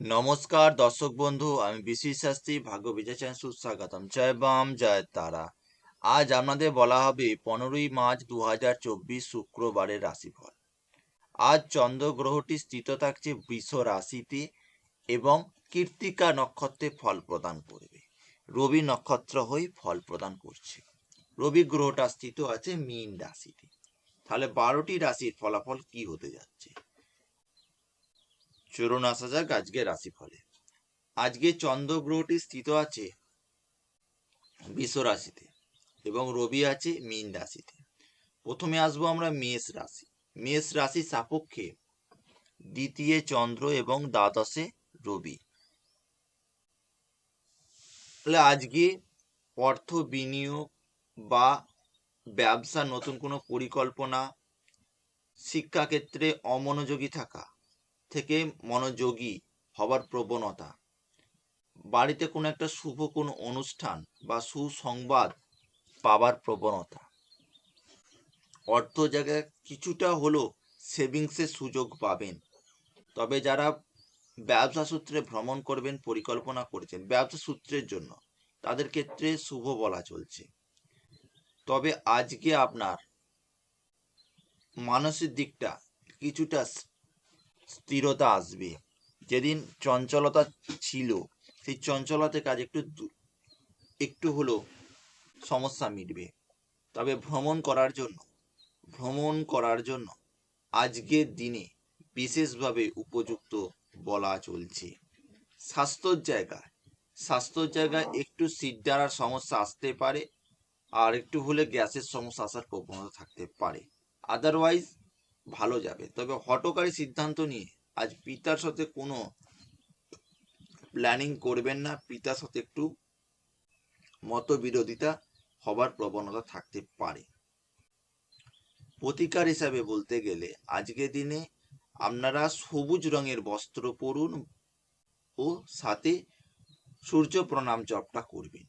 নমস্কার, দর্শক বন্ধু, আমি বিশ্বজিৎ শাস্ত্রী, ভাগ্য বিজেছেন সুস্বাগতম। জয় বাম, জয় তারা। আজ আপনাদের বলা হবে পনেরোই মার্চ দু হাজার চব্বিশ শুক্রবারের রাশিফল। আজ চন্দ্র গ্রহটি স্থিত থাকছে বৃষ রাশিতে এবং কীর্তিকা নক্ষত্রে ফল প্রদান করবে। রবি নক্ষত্র হয়ে ফল প্রদান করছে। রবি গ্রহটা স্থিত আছে মীন রাশিতে। তাহলে বারোটি রাশির ফলাফল কি হতে যাচ্ছে? চলুন আসা যাক আজকে রাশিফলে। আজকে চন্দ্র গ্রহটি স্থিত আছে বৃষ রাশিতে এবং রবি আছে মীন রাশিতে। প্রথমে আসব আমরা মেষ রাশি। মেষ রাশি সাপেক্ষে দ্বিতীয় চন্দ্র এবং দ্বাদশে রবি। তাহলে আজকে অর্থ বিনিয়োগ বা ব্যবসা নতুন কোনো পরিকল্পনা, শিক্ষাক্ষেত্রে অমনোযোগী থাকা থেকে মনোযোগী হবার প্রবণতা। বাড়িতে কোনো একটা শুভ কোনো অনুষ্ঠান বা সুসংবাদ পাবার প্রবণতা। অর্থ জায়গায় কিছুটা হলো সেভিংসের সুযোগ পাবেন। তবে যারা ব্যবসা সূত্রে ভ্রমণ করবেন, পরিকল্পনা করেছেন, ব্যবসা সূত্রের জন্য, তাদের ক্ষেত্রে শুভ বলা চলছে। তবে আজকে আপনার মানসিক দিকটা কিছুটা স্থিরতা আসবে। যেদিন চঞ্চলতা ছিল, সেই চঞ্চলতা কাজ একটু একটু হলেও সমস্যা মিটবে। তবে ভ্রমণ করার জন্য, ভ্রমণ করার জন্য আজকের দিনে বিশেষভাবে উপযুক্ত বলা চলছে। স্বাস্থ্যর জায়গায় স্বাস্থ্যর জায়গায় একটু সিট সিডারার সমস্যা আসতে পারে, আর একটু হলে গ্যাসের সমস্যা আসার প্রবণতা থাকতে পারে। আদারওয়াইজ ভালো যাবে। তবে হটকারী সিদ্ধান্ত নিয়ে আজ পিতার সাথে কোনো প্ল্যানিং করবেন না। পিতার সাথে একটু মতবিরোধিতা হবার প্রবণতা থাকতে পারে। প্রতিকার হিসাবে বলতে গেলে আজকের দিনে আপনারা সবুজ রঙের বস্ত্র পরুন ও সাথে সূর্য প্রণাম জপটা করবেন।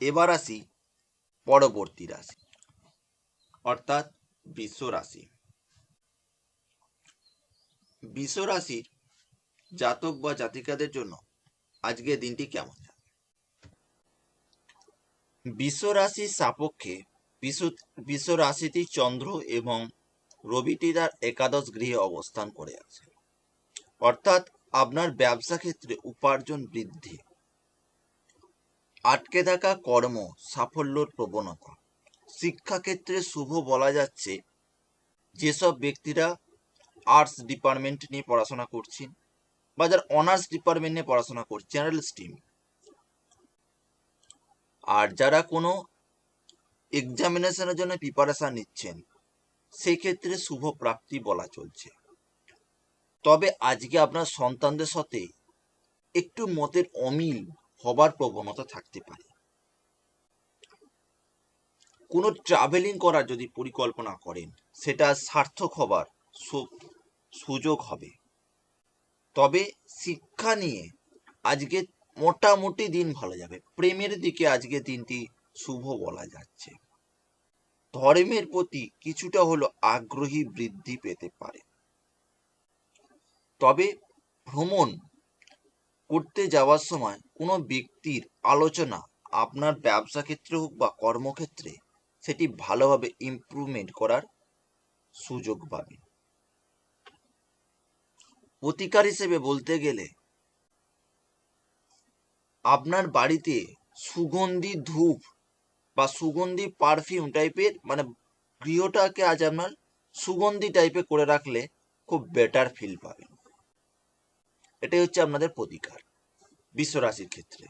এবার আসি পরবর্তী রাশি। অর্থাৎ বিশ্ব রাশি জাতক বা জাতিকাদের জন্য আজকের দিনটি কেমন বিশ্ব রাশির সাপেক্ষে বিশ্ব চন্দ্র এবং রবিটি তার একাদশ গৃহে অবস্থান করে আছে। অর্থাৎ আপনার ব্যবসা ক্ষেত্রে উপার্জন বৃদ্ধি। আটকে থাকা কর্ম সাফল্যর প্রবণতা। শিক্ষাক্ষেত্রে শুভ বলা যাচ্ছে যেসব ব্যক্তিরা আর্টস ডিপার্টমেন্ট নিয়ে পড়াশোনা করছেন বা যারা অনার্স ডিপার্টমেন্ট নিয়ে পড়াশোনা করছে জেনারেল স্ট্রিম আর যারা কোনো এক্সামিনেশনের জন্য প্রিপারেশন নিচ্ছেন সেই ক্ষেত্রে শুভ প্রাপ্তি বলা চলছে। তবে আজকে আপনার সন্তানদের সাথে একটু মতের অমিল হবার প্রবণতা থাকতে পারে। কোনো ট্রাভেলিং করার যদি পরিকল্পনা করেন, সেটা সার্থক হবার সুযোগ হবে। তবে শিক্ষা নিয়ে আজকে মোটামুটি দিন ভালো যাবে। প্রেমের দিকে আজকে দিনটি শুভ বলা যাচ্ছে। ধর্মের প্রতি কিছুটা হলো আগ্রহী বৃদ্ধি পেতে পারে। তবে ভ্রমণ করতে যাওয়ার সময় কোনো ব্যক্তির আলোচনা আপনার ব্যবসা ক্ষেত্রে হোক বা কর্মক্ষেত্রে সেটি ভালোভাবে ইমপ্রুভমেন্ট করার সুযোগ পাবে। প্রতিকার হিসেবে বলতে গেলে, আপনার বাড়িতে সুগন্ধি ধূপ বা সুগন্ধি পারফিউম টাইপের মানে গৃহটাকে আজ আপনার সুগন্ধি টাইপের করে রাখলে খুব বেটার ফিল পাবেন। এটাই হচ্ছে আপনাদের প্রতিকার বিশ্ব রাশির ক্ষেত্রে।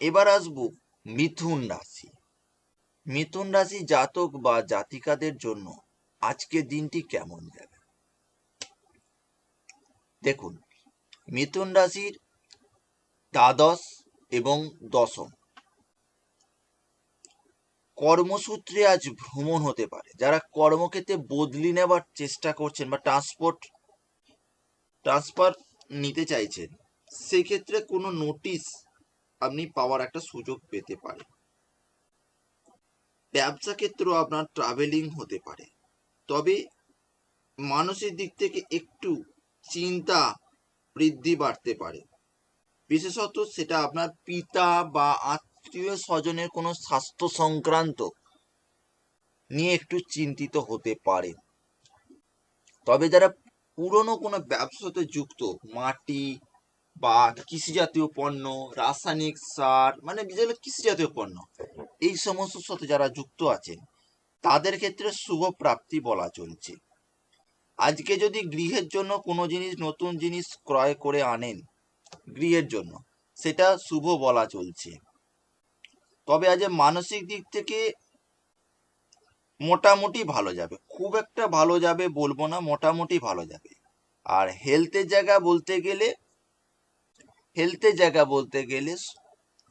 এবার আসব মিথুন রাশি। মিথুন রাশি জাতক বা জাতিকাদের জন্য আজকের দিনটি কেমন যাবে? দেখুন, মিথুন রাশির দ্বাদশ এবং দশম। কর্মসূত্রে আজ ভ্রমণ হতে পারে। যারা কর্মক্ষেত্রে বদলি নেবার চেষ্টা করছেন বা ট্রান্সপোর্ট, ট্রান্সফার নিতে চাইছেন, সেক্ষেত্রে কোনো নোটিশ আপনি পাওয়ার একটা সুযোগ পেতে পারেন। ব্যবসা ক্ষেত্রেও আপনার ট্রাভেলিং হতে পারে। তবে মানসিক দিক থেকে একটু চিন্তা বৃদ্ধি বাড়তে পারে। বিশেষত সেটা আপনার পিতা বা আত্মীয় স্বজনের কোনো স্বাস্থ্য সংক্রান্ত নিয়ে একটু চিন্তিত হতে পারে। তবে যারা পুরনো কোনো ব্যবসাতে যুক্ত, মাটি বা কৃষি জাতীয় পণ্য, রাসায়নিক সার মানে বিশেষ কৃষি জাতীয় পণ্য এই সমস্ত সাথে যারা যুক্ত আছেন, তাদের ক্ষেত্রে শুভ প্রাপ্তি বলা চলছে। আজকে যদি গৃহের জন্য কোনো জিনিস, নতুন জিনিস ক্রয় করে আনেন, গৃহের জন্য, সেটা শুভ বলা চলছে। তবে আজ মানসিক দিক থেকে মোটামুটি ভালো যাবে। খুব একটা ভালো যাবে বলব না, মোটামুটি ভালো যাবে। আর হেলথের জায়গা বলতে গেলে হেলথের জায়গা বলতে গেলে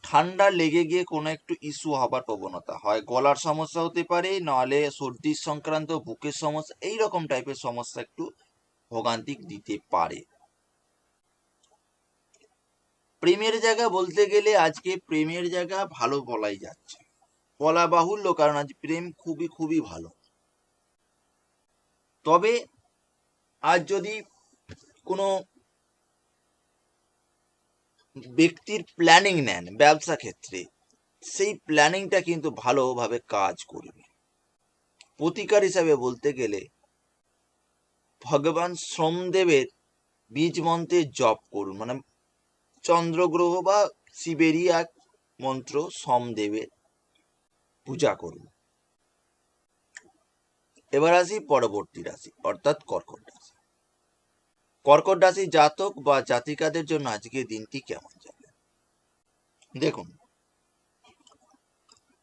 ঠান্ডা লেগে গিয়ে কোনো একটু ইস্যু হবার প্রবণতা। হয় গলার সমস্যা হতে পারে, নাহলে সর্দির সংক্রান্ত, বুকের সমস্যা এই রকম টাইপের সমস্যা একটু ভোগান্তিক দিতে পারে। প্রেমের জায়গা বলতে গেলে আজকে প্রেমের জায়গা ভালো বলাই যাচ্ছে। বলা বাহুল্য, কারণ আজ প্রেম খুবই খুবই ভালো। তবে আজ যদি কোনো ব্যক্তির প্ল্যানিং নেন ব্যবসা ক্ষেত্রে, সেই প্ল্যানিংটা কিন্তু ভালোভাবে কাজ করবে। প্রতিকার হিসাবে বলতে গেলে, ভগবান সোমদেবের বীজ মন্ত্রে জপ করুন মানে চন্দ্রগ্রহ বা শিবেরই এক মন্ত্র সোমদেবের পূজা করুন। এবার আসি পরবর্তী রাশি, অর্থাৎ কর্কট রাশি। কর্কট রাশি জাতক বা জাতিকাদের জন্য আজকে দিনটি কেমন যাবে? দেখুন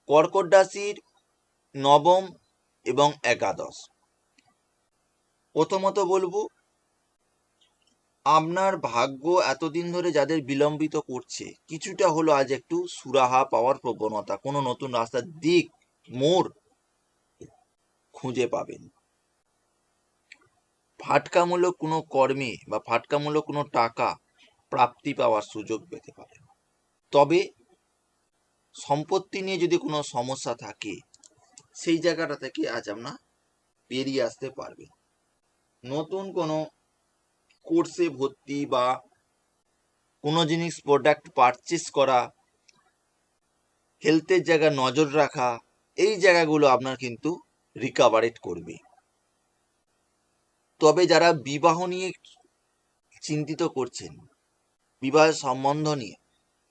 কর্কট রাশির নবম এবং একাদশ। প্রথমত বলব, আপনার ভাগ্য এতদিন ধরে যাদের বিলম্বিত করছে, কিছুটা হলো আজ একটু সুরাহা পাওয়ার প্রবণতা, কোনো নতুন রাস্তার দিক, মোড় খুঁজে পাবেন। ফাটকামূলক কোনো কর্মে বা ফাটকামূলক কোনো টাকা প্রাপ্তি পাওয়ার সুযোগ পেতে পারেন তবে সম্পত্তি নিয়ে যদি কোনো সমস্যা থাকে, সেই জায়গাটা থেকে আজ আপনার বেরিয়ে আসতে পারবে। নতুন কোনো কোর্সে ভর্তি বা কোনো জিনিস প্রোডাক্ট পারচেস করা হেলথের জায়গা নজর রাখা, এই জায়গাগুলো আপনার কিন্তু রিকাভারেট করবে। তবে যারা বিবাহ নিয়ে চিন্তিত করছেন বিবাহের সম্বন্ধ নিয়ে,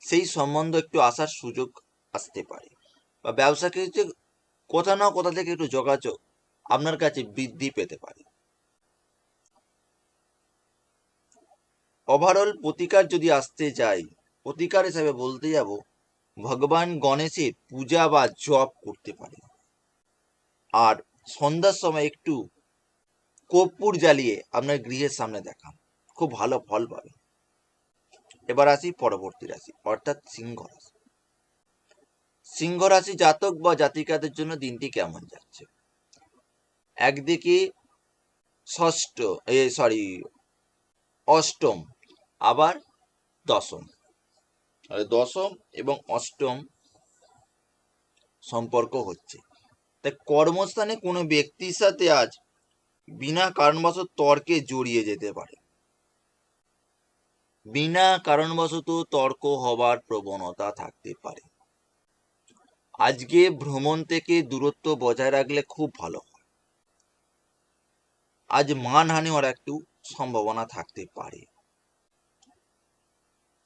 সেই সম্বন্ধ একটু আসার সুযোগ আসতে পারে। বা ব্যবসা ক্ষেত্রে কোথা না কোথা থেকে একটু যোগাযোগ আপনার কাছে বৃদ্ধি পেতে পারে। ওভারঅল প্রতিকার যদি আসতে যাই, প্রতিকার হিসাবে বলতে যাব, ভগবান গণেশের পূজা বা জপ করতে পারে। আর সন্ধ্যার সময় একটু কর্পূর জ্বালিয়ে আপনার গৃহের সামনে দেখান। খুব ভালো ফল পাবে এবার আসি পরবর্তী রাশি, অর্থাৎ সিংহ রাশি। সিংহ রাশি জাতক বা জাতিকাদের জন্য দিনটি কেমন যাচ্ছে? একদিকে ষষ্ঠ, এ সরি অষ্টম, আবার দশম। দশম এবং অষ্টম সম্পর্ক হচ্ছে। তাই কর্মস্থানে কোনো ব্যক্তির সাথে আজ বিনা কারণবশত তর্কে জড়িয়ে যেতে পারে। বিনা কারণবশত তর্ক হবার প্রবণতা থাকতে পারে। আজকে ভ্রমণ থেকে দূরত্ব বজায় রাখলে খুব ভালো হয়। আজ মানহানি হওয়ার একটু সম্ভাবনা থাকতে পারে।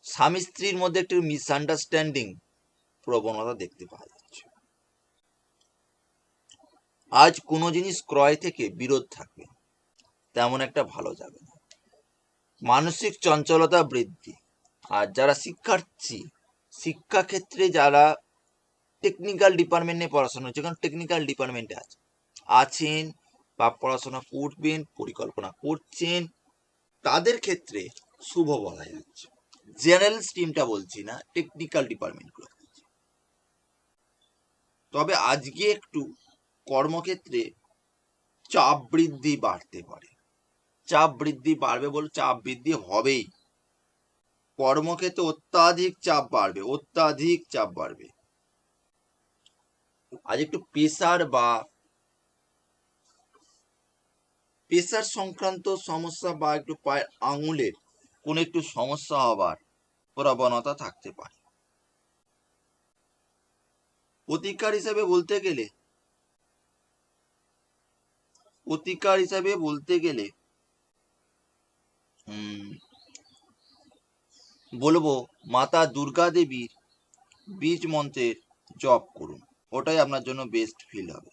স্বামী স্ত্রীর মধ্যে একটু মিসআন্ডারস্ট্যান্ডিং প্রবণতা দেখতে পাওয়া যাচ্ছে আজ কোনো জিনিস ক্রয় থেকে বিরোধ থাকবে। তেমন একটা ভালো যাবে না। মানসিক চঞ্চলতা বৃদ্ধি। আর যারা শিক্ষার্থী, শিক্ষাক্ষেত্রে যারা টেকনিক্যাল ডিপার্টমেন্ট নিয়ে পড়াশোনা হচ্ছে কারণ টেকনিক্যাল ডিপার্টমেন্টে আছে। আছেন বা পড়াশোনা করবেন, পরিকল্পনা করছেন, তাদের ক্ষেত্রে শুভ বলা যাচ্ছে। জেনারেল স্ট্রিমটা বলছি না টেকনিক্যাল ডিপার্টমেন্টগুলো তবে আজকে একটু কর্মক্ষেত্রে চাপ বৃদ্ধি বাড়তে পারে। চাপ বৃদ্ধি বাড়বে বলে, চাপ বৃদ্ধি হবেই। কর্মক্ষেত্রে অত্যাধিক চাপ বাড়বে, অত্যাধিক চাপ বাড়বে। আজ একটু প্রেসার বা প্রেশার সংক্রান্ত সমস্যা বা একটু পায়ের আঙুলের কোনো একটু সমস্যা হবার প্রবণতা থাকতে পারে। প্রতিকার হিসেবে বলতে গেলে প্রতিকার হিসাবে বলতে গেলে বলব মাতা দুর্গা দেবীর বীজ মন্ত্রের জপ করুন। ওটাই আপনার জন্য বেস্ট ফিল হবে।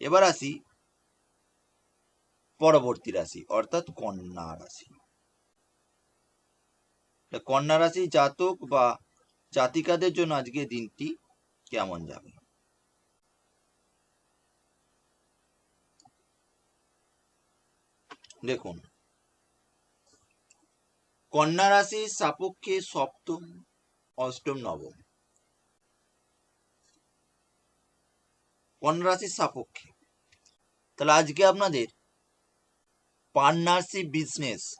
এবার আসি পরবর্তী রাশি, অর্থাৎ কন্যা রাশি। কন্যা রাশি জাতক বা জাতিকাদের জন্য আজকে দিনটি কেমন যাবে? দেখুন। কন্যা রাশির সাপেক্ষে সপ্তম, অষ্টম, নবম। কন্যা রাশির সাপেক্ষে। তাহলে আজকে আপনাদের পার্টনারশিপ বিজনেস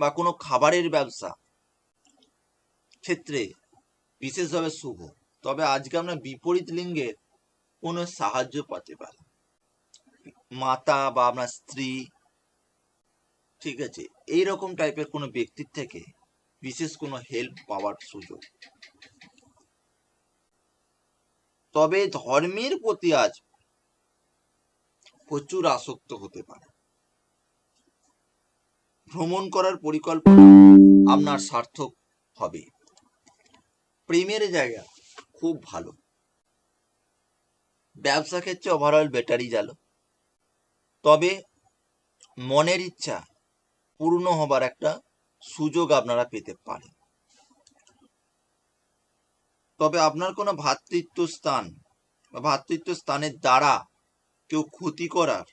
বা কোনো খাবারের ব্যবসা ক্ষেত্রে বিশেষভাবে শুভ। তবে আজকে আমরা বিপরীত লিঙ্গের কোনো সাহায্য পাতে পারি। মাতা বা আপনার স্ত্রী ঠিক আছে এই রকম টাইপের কোনো ব্যক্তির থেকে বিশেষ কোনো হেল্প পাওয়ার সুযোগ। তবে ধর্মের প্রতি আজ প্রচুর আসক্ত হতে পারে। ভ্রমণ করার পরিকল্পনা আপনার সার্থক হবে। প্রেমের জায়গা খুব ভালো। ব্যবসা ক্ষেত্রে ওভারঅল বেটারই গেল তবে মনের ইচ্ছা পূর্ণ হবার একটা সুযোগ আপনারা পেতে পারেন। তবে আপনার কোনো ভ্রাতৃত্ব স্থান বা ভ্রাতৃত্ব স্থানের দ্বারা কেউ ক্ষতি করার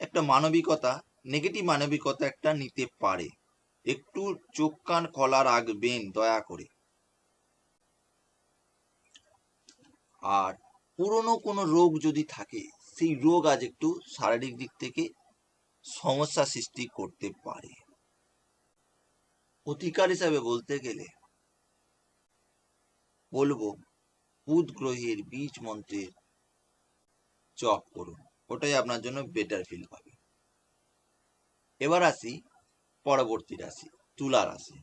একটা মানবিকতা নেগেটিভ মানবিকতা একটা নিতে পারে। একটু চোখ কান খোলা রাখবেন দয়া করে। আর পুরনো কোনো রোগ যদি থাকে, সেই রোগ আজ একটু শারীরিক দিক থেকে সমস্যা সৃষ্টি করতে পারে। প্রতিকার হিসাবে বলতে গেলে, বলব বুধ গ্রহের বীজ মন্ত্রের জপ করুন, ওটাই আপনার জন্য বেটার ফিল পাবে। এবার আসি পরবর্তী রাশি, তুলা রাশি।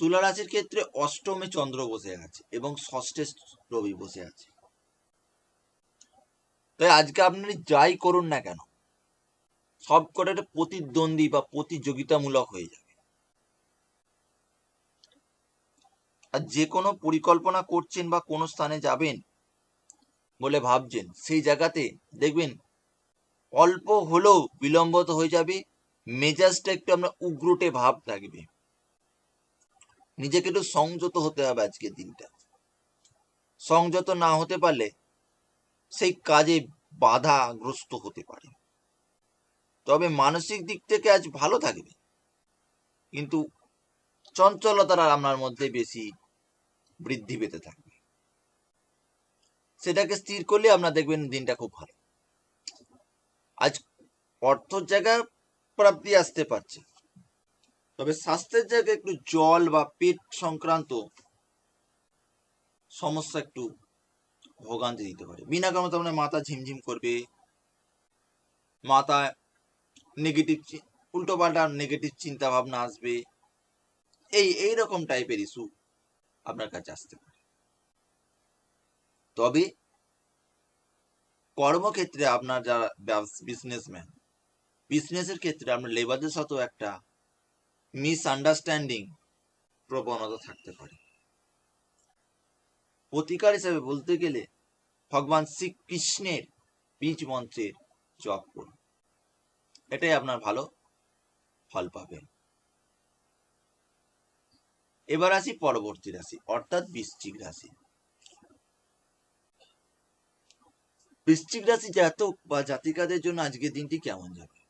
তুলা রাশির ক্ষেত্রে অষ্টমে চন্দ্র বসে আছে এবং ষষ্ঠে রবি বসে আছে। তাই আজকে আপনি যাই করুন না কেন সব কটা একটা প্রতিদ্বন্দ্বী বা প্রতিযোগিতামূলক হয়ে যাবে। আর যে কোনো পরিকল্পনা করছেন বা কোনো স্থানে যাবেন বলে ভাবছেন, সেই জায়গাতে দেখবেন অল্প হলেও বিলম্ব তো হয়ে যাবে, মেজাজটা একটু আমরা উগ্রটে ভাব থাকবে। নিজেকে একটু সংযত হতে হবে আজকের দিনটা। সংযত না হতে পারলে সেই কাজে বাধাগ্রস্ত হতে পারে। মানসিক দিক থেকে আজ ভালো থাকবে। কিন্তু চঞ্চলতার আপনার মধ্যে বেশি বৃদ্ধি পেতে থাকবে। সেটাকে স্থির করলে আপনার দেখবেন দিনটা খুব ভালো। আজ অর্থর জায়গা প্রাপ্তি আসতে পারছে। তবে স্বাস্থ্যের জায়গায় একটু জল বা পেট সংক্রান্ত সমস্যা একটু ভোগান্তি দিতে পারে। বিনা কারণে মাথা ঝিমঝিম করবে মাথায় নেগেটিভ উল্টো পাল্টা নেগেটিভ চিন্তা ভাবনা আসবে। এই এই রকম টাইপের ইস্যু আপনার কাছে আসতে পারে। তবে কর্মক্ষেত্রে আপনার যারা বিজনেসম্যান বিজনেসের ক্ষেত্রে আপনার লেবারদের সাথেও একটা মিস আন্ডারস্ট্যান্ডিং প্রবণতা থাকতে পারে। প্রতিকার হিসাবে বলতে গেলে ভগবান শ্রীকৃষ্ণের বীজ মন্ত্রের জপ করুন। এটাই আপনার ভালো ফল পাবেন। এবার আসি পরবর্তী রাশি, অর্থাৎ বৃশ্চিক রাশি। বৃশ্চিক রাশি জাতক বা জাতিকাদের জন্য আজকের দিনটি কেমন যাবে?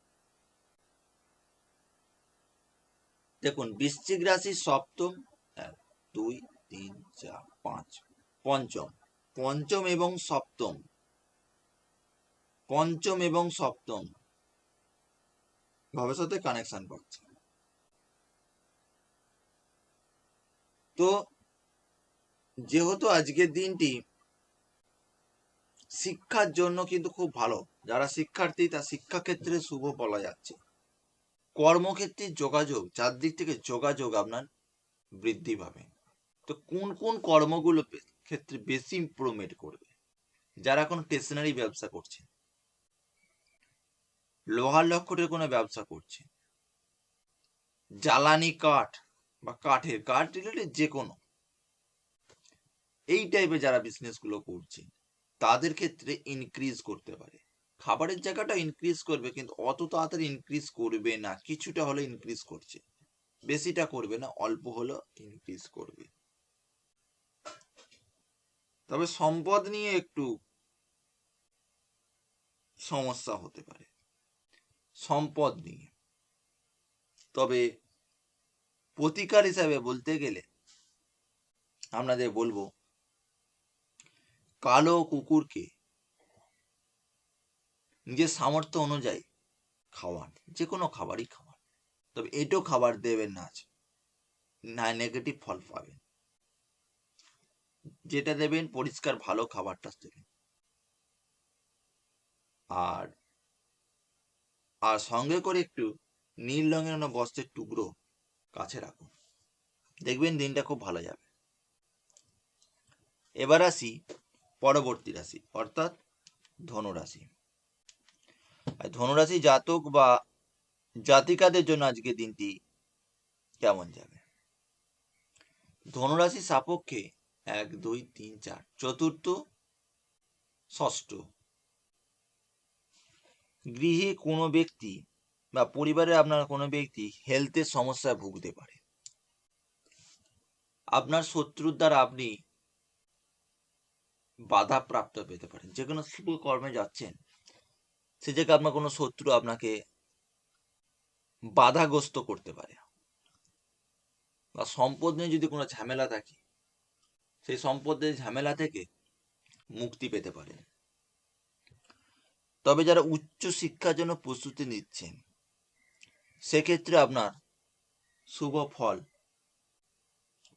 দেখুন, বৃশ্চিক রাশি সপ্তম, এক, দুই, তিন, চার, পাঁচ, পঞ্চম। পঞ্চম এবং সপ্তম। পঞ্চম এবং সপ্তম। ভাবের সাথে কানেকশন পাচ্ছে তো যেহেতু আজকের দিনটি শিক্ষার জন্য কিন্তু খুব ভালো, যারা শিক্ষার্থী তার শিক্ষাক্ষেত্রে শুভ বলা যাচ্ছে। কর্মক্ষেত্রে যোগাযোগ, চারদিক থেকে যোগাযোগ আপনার বৃদ্ধি পাবে। তো কোন কোন কর্মগুলো ক্ষেত্রে বেশি ইমপ্রুভমেন্ট করবে? যারা কোনো স্টেশনারি ব্যবসা করছে লোহার লক্ষ্যটের কোনো ব্যবসা করছে জ্বালানি কাঠ বা কাঠের, কাঠ রিলেটেড যে কোনো। এই টাইপের যারা বিজনেসগুলো করছে, তাদের ক্ষেত্রে ইনক্রিজ করতে পারে। খাবারের জায়গাটা ইনক্রিজ করবে, কিন্তু অত তাড়াতাড়ি ইনক্রিজ করবে না, কিছুটা হলে ইনক্রিজ করছে। বেশিটা করবে না, অল্প হলেও ইনক্রিজ করবে। তবে সম্পদ নিয়ে একটু সমস্যা হতে পারে। সম্পদ নিয়ে। তবে প্রতিকার হিসাবে বলতে গেলে আপনাদের বলব, কালো কুকুরকে নিজের সামর্থ্য অনুযায়ী খাওয়ান যে কোনো খাবারই খাওয়ান। তবে এটাও খাবার দেবেন না না নেগেটিভ ফল পাবেন। যেটা দেবেন পরিষ্কার ভালো খাবারটা দেবেন। আর আর সঙ্গে করে একটু নীল রঙের কোনো বস্ত্রের টুকরো কাছে রাখুন। দেখবেন দিনটা খুব ভালো যাবে। এবার আসি পরবর্তী রাশি, অর্থাৎ ধনুরাশি। ধনুরাশি জাতক বা জাতিকাদের জন্য আজকে দিনটি কেমন যাবে? ধনুরাশি সাপক্ষে এক, দুই, তিন, চার, চতুর্থ, ষষ্ঠ গৃহে কোনো ব্যক্তি বা পরিবারে আপনার কোনো ব্যক্তি হেলথের সমস্যায় ভুগতে পারে। আপনার শত্রুর দ্বারা আপনি বাধা প্রাপ্ত পেতে পারেন। যে কোনো শুভ কর্মে যাচ্ছেন, সে জায়গায় আপনার কোনো শত্রু আপনাকে বাধাগ্রস্ত করতে পারে। বা সম্পদ নিয়ে যদি কোনো ঝামেলা থাকে, সেই সম্পদের ঝামেলা থেকে মুক্তি পেতে পারেন। তবে যারা উচ্চ শিক্ষার জন্য প্রস্তুতি নিচ্ছেন, সেক্ষেত্রে আপনার শুভ ফল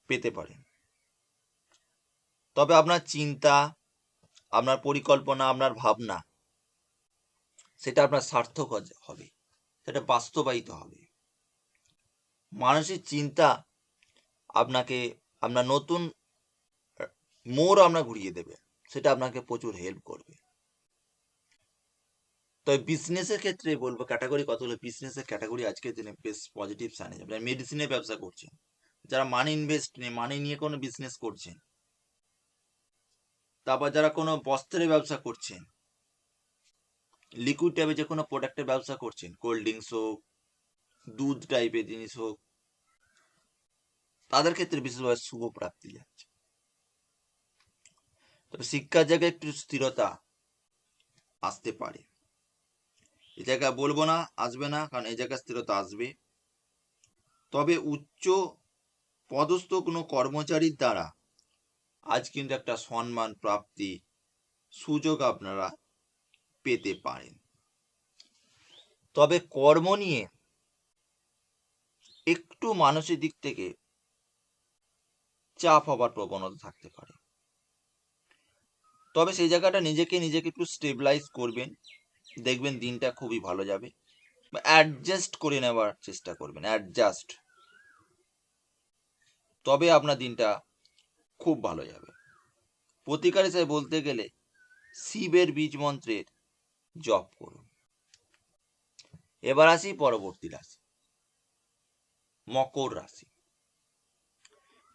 পেতে পারেন। তবে আপনার চিন্তা, আপনার পরিকল্পনা, আপনার ভাবনা, সেটা আপনার সার্থক হবে। সেটা বাস্তবায়িত হবে। মানসিক চিন্তা আপনাকে, আপনার নতুন মোড় আপনার ঘুরিয়ে দেবে। সেটা আপনাকে প্রচুর হেল্প করবে। তবে বিজনেসের ক্ষেত্রে বলব ক্যাটাগরি কতগুলো বিজনেসের ক্যাটাগরি আজকের দিনে বেশ পজিটিভ সাইন যাবে। মেডিসিনের ব্যবসা করছেন, যারা মানি ইনভেস্ট নিয়ে মানি নিয়ে কোনো বিজনেস করছেন, তারপর যারা কোনো বস্ত্রের ব্যবসা করছেন লিকুইড টাইপের যে কোনো প্রোডাক্টের ব্যবসা করছেন কোল্ড ড্রিঙ্কস হোক, দুধ টাইপের জিনিস হোক, তাদের ক্ষেত্রে বিশেষভাবে শুভ প্রাপ্তি যাচ্ছে। তবে শিক্ষার জায়গায় একটু স্থিরতা আসতে পারে। এই জায়গায় বলব না, আসবে না, কারণ এই জায়গায় স্থিরতা আসবে তবে উচ্চ পদস্থ কোনো কর্মচারীর দ্বারা আজ কিন্তু একটা সম্মান প্রাপ্তি সুযোগ আপনারা পেতে পারেন। তবে কর্ম নিয়ে একটু মানসিক দিক থেকে চাপ হবার প্রবণতা থাকতে পারে। তবে সেই জায়গাটা নিজেকে নিজেকে একটু স্টেবিলাইজ করবেন। দেখবেন দিনটা খুবই ভালো যাবে। অ্যাডজাস্ট করে নেওয়ার চেষ্টা করবেন অ্যাডজাস্ট তবে আপনার দিনটা খুব ভালো যাবে। প্রতিকার হিসেবে বলতে গেলে, শিবের বীজ মন্ত্রের জপ করুন। এবার আসি পরবর্তী রাশি, মকর রাশি।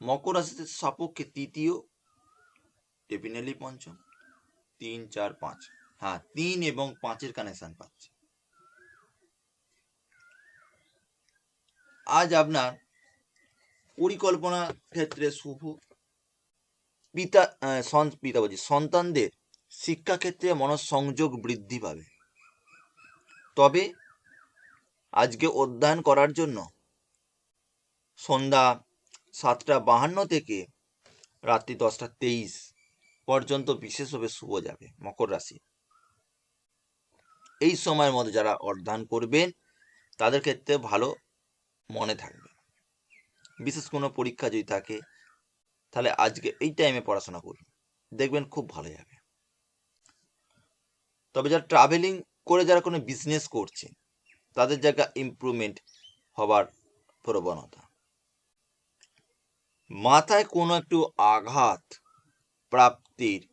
মকর রাশিতে সপক্ষে তৃতীয় ডেফিনেটলি পঞ্চম, তিন, চার, পাঁচ। হ্যাঁ তিন এবং পাঁচের কানেকশন পাচ্ছে। আজ আপনার পরিকল্পনা ক্ষেত্রে শুভ পিতা পিতা বলছি, সন্তানদের শিক্ষাক্ষেত্রে মনঃসংযোগ বৃদ্ধি পাবে। তবে আজকে অধ্যয়ন করার জন্য সন্ধ্যা সাতটা বাহান্ন থেকে রাত্রি দশটা তেইশ পর্যন্ত বিশেষভাবে শুভ যাবে মকর রাশি। এই সময়ের মধ্যে যারা অর্ধান করবেন, তাদের ক্ষেত্রে ভালো মনে থাকবে। বিশেষ কোনো পরীক্ষা যদি থাকে, তাহলে আজকে এই টাইমে পড়াশোনা করুন। দেখবেন খুব ভালো যাবে। তবে যারা ট্রাভেলিং করে যারা কোনো বিজনেস করছে, তাদের জায়গা ইমপ্রুভমেন্ট হবার প্রবণতা। মাথায় কোনো একটু আঘাত প্রাপ্তির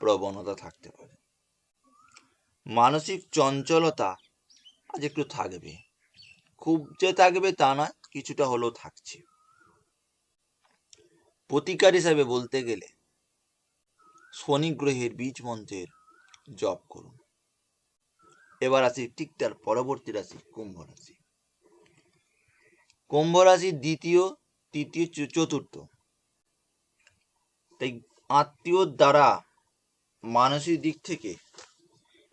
প্রবণতা থাকতে পারে। মানসিক চঞ্চলতা আজ একটু থাকবে। খুব যে থাকবে তা নয়, কিছুটা হলেও থাকছে। প্রতিকার হিসাবে বলতে গেলে শনি গ্রহের বীজ মন্ত্রের জপ করুন। এবার আসি ঠিক তার পরবর্তী রাশি, কুম্ভ রাশি। কুম্ভ রাশির দ্বিতীয়, তৃতীয় চতুর্থ। তাই আত্মীয়র দ্বারা মানসিক দিক থেকে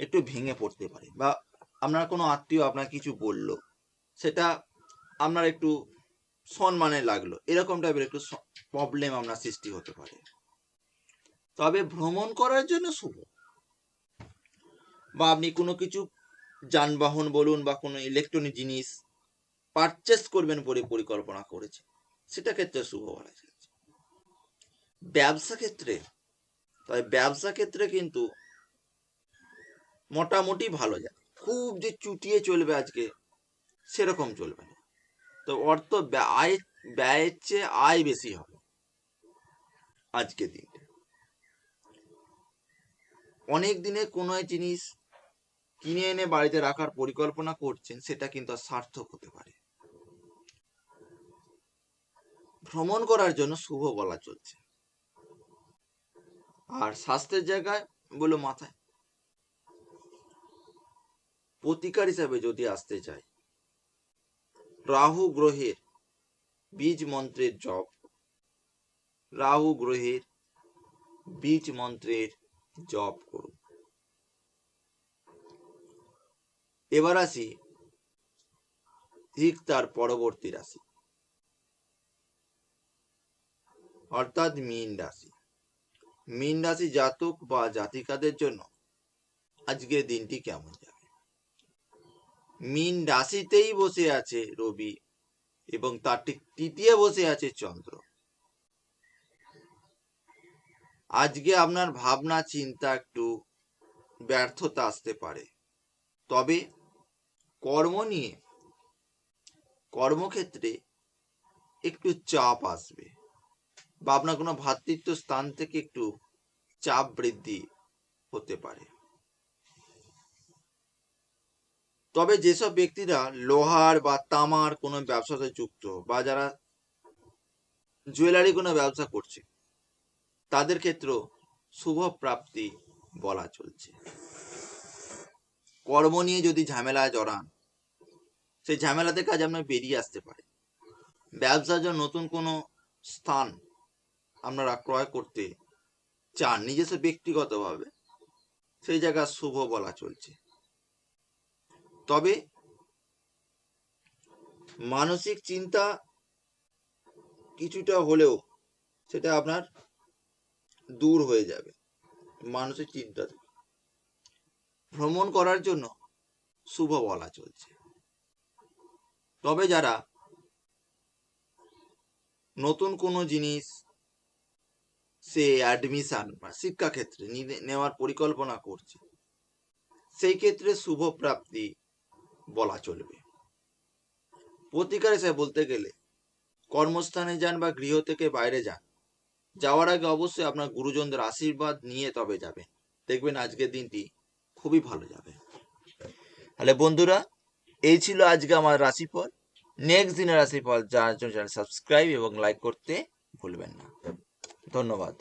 একটু ভেঙে পড়তে পারে বা আপনার কোনো আত্মীয় আপনার কিছু বলল, সেটা আপনার একটু সম্মানে লাগল, এরকম টাইপের একটু প্রবলেম আপনার সৃষ্টি হতে পারে। তবে ভ্রমণ করার জন্য শুভ। বা আপনি কোনো কিছু যানবাহন বলুন বা কোনো ইলেকট্রনিক জিনিস পারচেস করবেন বলে পরিকল্পনা করেছে সেটা ক্ষেত্রে শুভ বলা যাচ্ছে ব্যবসা ক্ষেত্রে, তবে ব্যবসা ক্ষেত্রে কিন্তু মোটামুটি ভালো যায়। খুব যে চুটিয়ে চলবে আজকে, সেরকম চলবে না। তো অর্থ আয়, ব্যয়ের চেয়ে আয় বেশি হবে আজকে দিনটা। অনেক দিনে কোনো জিনিস কিনে এনে বাড়িতে রাখার পরিকল্পনা করছেন, সেটা কিন্তু সার্থক হতে পারে ভ্রমণ করার জন্য শুভ বলা চলছে। আর স্বাস্থ্যের জায়গায় বলো মাথায় প্রতিকার হিসাবে যদি আসতে চাই, রাহু গ্রহের বীজ মন্ত্রের জপ, রাহু গ্রহের বীজ মন্ত্রের জপ করুন। এবার আসি ঠিক তার পরবর্তী রাশি, অর্থাৎ মীন রাশি। মীন রাশি জাতক বা জাতিকাদের জন্য আজকের দিনটি কেমন যাবে মীন রাশিতেই বসে আছে রবি এবং তার ঠিক তৃতীয় বসে আছে চন্দ্র। আজকে আপনার ভাবনা, চিন্তা একটু ব্যর্থতা আসতে পারে। তবে কর্ম নিয়ে, কর্মক্ষেত্রে একটু চাপ আসবে বা আপনার কোনো ভ্রাতৃত্ব স্থান থেকে একটু চাপ বৃদ্ধি হতে পারে। তবে যেসব ব্যক্তিরা লোহার বা তামার কোনো ব্যবসাতে যুক্ত বা যারা জুয়েলারি কোনো ব্যবসা করছে, তাদের ক্ষেত্রেও শুভ প্রাপ্তি বলা চলছে। কর্ম নিয়ে যদি ঝামেলায় জড়ান, সেই ঝামেলা থেকে আজ আপনার বেরিয়ে আসতে পারে। ব্যবসার জন্য নতুন কোনো স্থান আপনারা ক্রয় করতে চান, নিজস্ব ব্যক্তিগতভাবে, সেই জায়গা শুভ বলা চলছে। তবে মানসিক চিন্তা কিছুটা হলেও সেটা আপনার দূর হয়ে যাবে, মানসিক চিন্তা ভ্রমণ করার জন্য শুভ বলা চলছে। তবে যারা নতুন কোনো জিনিস, সে অ্যাডমিশন বা শিক্ষাক্ষেত্রে নেওয়ার পরিকল্পনা করছে, সেই ক্ষেত্রে শুভ প্রাপ্তি বলা চলবে। প্রতিকার হিসেবে বলতে গেলে, কর্মস্থানে যান বা গৃহ থেকে বাইরে যান। যাওয়ার আগে অবশ্যই আপনার গুরুজনদের আশীর্বাদ নিয়ে তবে যাবেন। দেখবেন আজকের দিনটি খুবই ভালো যাবে। তাহলে বন্ধুরা, এই ছিল আজকে আমার রাশিফল। নেক্সট দিনের রাশিফল জানার জন্য চ্যানেল সাবস্ক্রাইব এবং লাইক করতে ভুলবেন না। ধন্যবাদ।